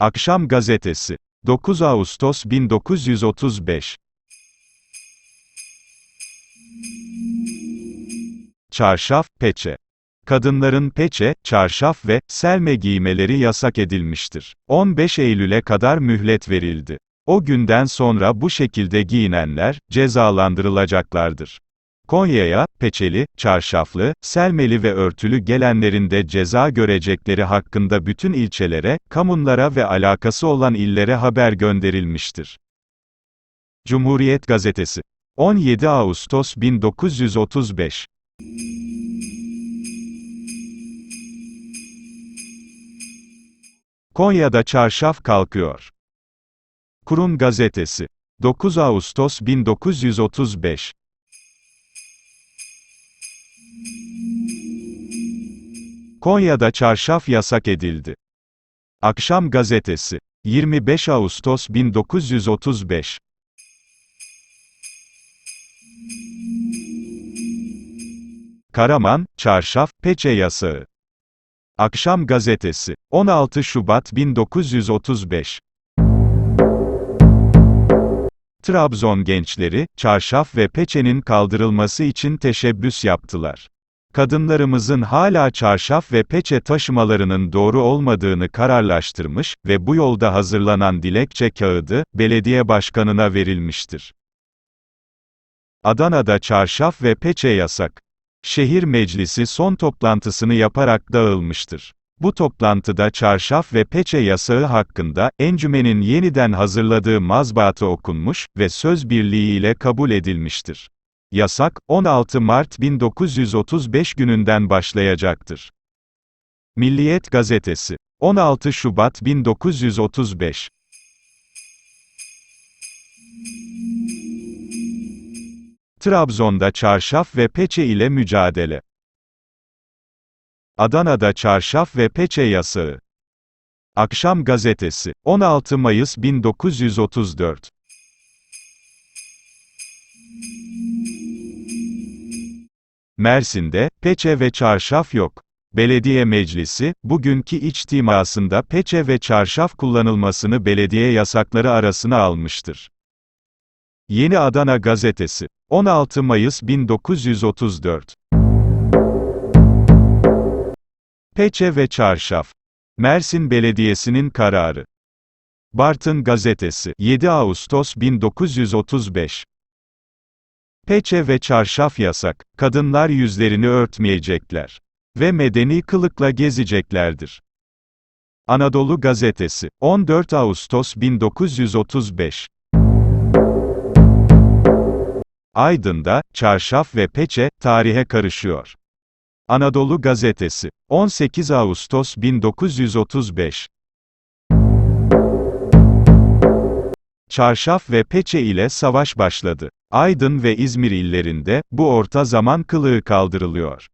Akşam Gazetesi. 9 Ağustos 1935. Çarşaf, peçe. Kadınların peçe, çarşaf ve selme giymeleri yasak edilmiştir. 15 Eylül'e kadar mühlet verildi. O günden sonra bu şekilde giyinenler cezalandırılacaklardır. Konya'ya, peçeli, çarşaflı, selmeli ve örtülü gelenlerin de ceza görecekleri hakkında bütün ilçelere, kamunlara ve alakası olan illere haber gönderilmiştir. Cumhuriyet Gazetesi. 17 Ağustos 1935. Konya'da çarşaf kalkıyor. Kurum Gazetesi. 9 Ağustos 1935. Konya'da çarşaf yasak edildi. Akşam Gazetesi. 25 Ağustos 1935. Karaman, çarşaf, peçe yasağı. Akşam Gazetesi. 16 Şubat 1935. Trabzon gençleri, çarşaf ve peçenin kaldırılması için teşebbüs yaptılar. Kadınlarımızın hala çarşaf ve peçe taşımalarının doğru olmadığını kararlaştırmış ve bu yolda hazırlanan dilekçe kağıdı, belediye başkanına verilmiştir. Adana'da çarşaf ve peçe yasak. Şehir meclisi son toplantısını yaparak dağılmıştır. Bu toplantıda çarşaf ve peçe yasağı hakkında, encümenin yeniden hazırladığı mazbaatı okunmuş ve söz birliğiyle kabul edilmiştir. Yasak, 16 Mart 1935 gününden başlayacaktır. Milliyet Gazetesi. 16 Şubat 1935. Trabzon'da çarşaf ve peçe ile mücadele. Adana'da çarşaf ve peçe yasağı. Akşam Gazetesi. 16 Mayıs 1934. Mersin'de, peçe ve çarşaf yok. Belediye Meclisi, bugünkü içtimasında peçe ve çarşaf kullanılmasını belediye yasakları arasına almıştır. Yeni Adana Gazetesi. 16 Mayıs 1934. Peçe ve çarşaf. Mersin Belediyesi'nin kararı. Bartın Gazetesi. 7 Ağustos 1935. Peçe ve çarşaf yasak, kadınlar yüzlerini örtmeyecekler. Ve medeni kılıkla gezeceklerdir. Anadolu Gazetesi, 14 Ağustos 1935. Aydın'da, çarşaf ve peçe, tarihe karışıyor. Anadolu Gazetesi, 18 Ağustos 1935. Çarşaf ve peçe ile savaş başladı. Aydın ve İzmir illerinde, bu orta zaman kılığı kaldırılıyor.